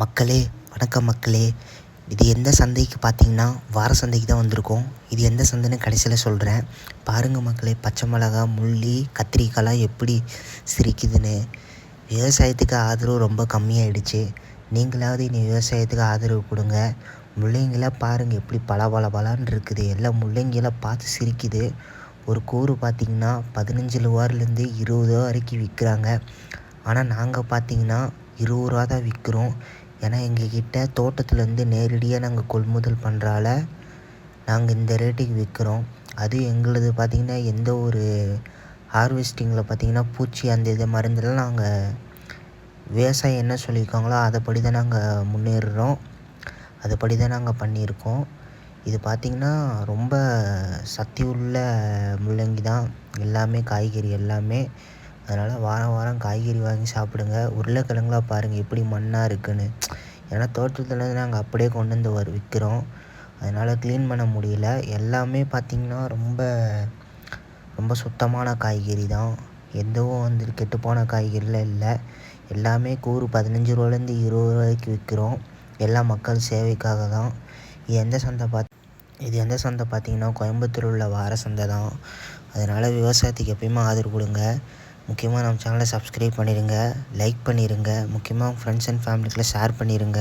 மக்களே வணக்கம் மக்களே. இது எந்த சந்தைக்கு பார்த்தீங்கன்னா வார சந்தைக்கு தான் வந்திருக்கோம். இது எந்த சந்தைன்னு கடைசியில் சொல்கிறேன் பாருங்கள் மக்களே பச்சை மிளகா முள்ளி கத்திரிக்காய்லாம் எப்படி சிரிக்குதுன்னு. விவசாயத்துக்கு ஆதரவு ரொம்ப கம்மியாயிடுச்சு. நீங்களாவது இனி விவசாயத்துக்கு ஆதரவு கொடுங்க. முள்ளங்கிலாம் பாருங்கள் எப்படி பல பல பலான்னு இருக்குது. எல்லாம் முள்ளங்கியெல்லாம் பார்த்து சிரிக்குது. ஒரு கூறு பார்த்திங்கன்னா பதினஞ்சு ரூபாலேருந்து இருபது ரூபா வரைக்கும் விற்கிறாங்க. ஆனால் நாங்கள் பார்த்தீங்கன்னா இருபது ரூபா தான் விற்கிறோம். ஏன்னா எங்கக்கிட்ட தோட்டத்துலேருந்து நேரடியாக நாங்கள் கொள்முதல் பண்ணுறால நாங்கள் இந்த ரேட்டுக்கு விற்கிறோம் அது எங்களுது பார்த்திங்கன்னா எந்த ஒரு ஹார்வெஸ்டிங்கில் பார்த்திங்கன்னா பூச்சி அந்த இது மருந்தெல்லாம் நாங்கள் விவசாயம் என்ன சொல்லியிருக்காங்களோ அதைப்படி தான் நாங்கள் முன்னேறுறோம். அதுபடி தான் நாங்கள் பண்ணியிருக்கோம். இது பார்த்திங்கன்னா ரொம்ப சக்தி உள்ள முள்ளங்கி தான் எல்லாமே காய்கறி எல்லாமே. அதனால் வாரம் வாரம் காய்கறி வாங்கி சாப்பிடுங்க. உருளைக்கிழங்குலாம் பாருங்கள் எப்படி மண்ணாக இருக்குன்னு. ஏன்னா தோட்டத்துலேருந்து நாங்கள் அப்படியே கொண்டு வந்து வர விற்கிறோம் அதனால் க்ளீன் பண்ண முடியல. எல்லாமே பார்த்திங்கன்னா ரொம்ப ரொம்ப சுத்தமான காய்கறி தான். எதுவும் வந்து கெட்டுப்போன காய்கறிலாம் இல்லை. எல்லாமே கூறு பதினஞ்சு ரூபாலேருந்து இருபது ரூபாய்க்கு விற்கிறோம் எல்லா மக்கள் சேவைக்காக தான். இது எந்த சந்தை பார்த்து இது எந்த சந்தை பார்த்தீங்கன்னா கோயம்புத்தூர் உள்ள வார சந்தை தான். அதனால் விவசாயத்துக்கு எப்பயுமே ஆதரவு கொடுங்க. முக்கியமாக நம்ம சேனலை சப்ஸ்கிரைப் பண்ணிடுங்க லைக் பண்ணிடுங்க முக்கியமாக ஃப்ரெண்ட்ஸ் அண்ட் ஃபேமிலிக்குள்ளே ஷேர் பண்ணிடுங்க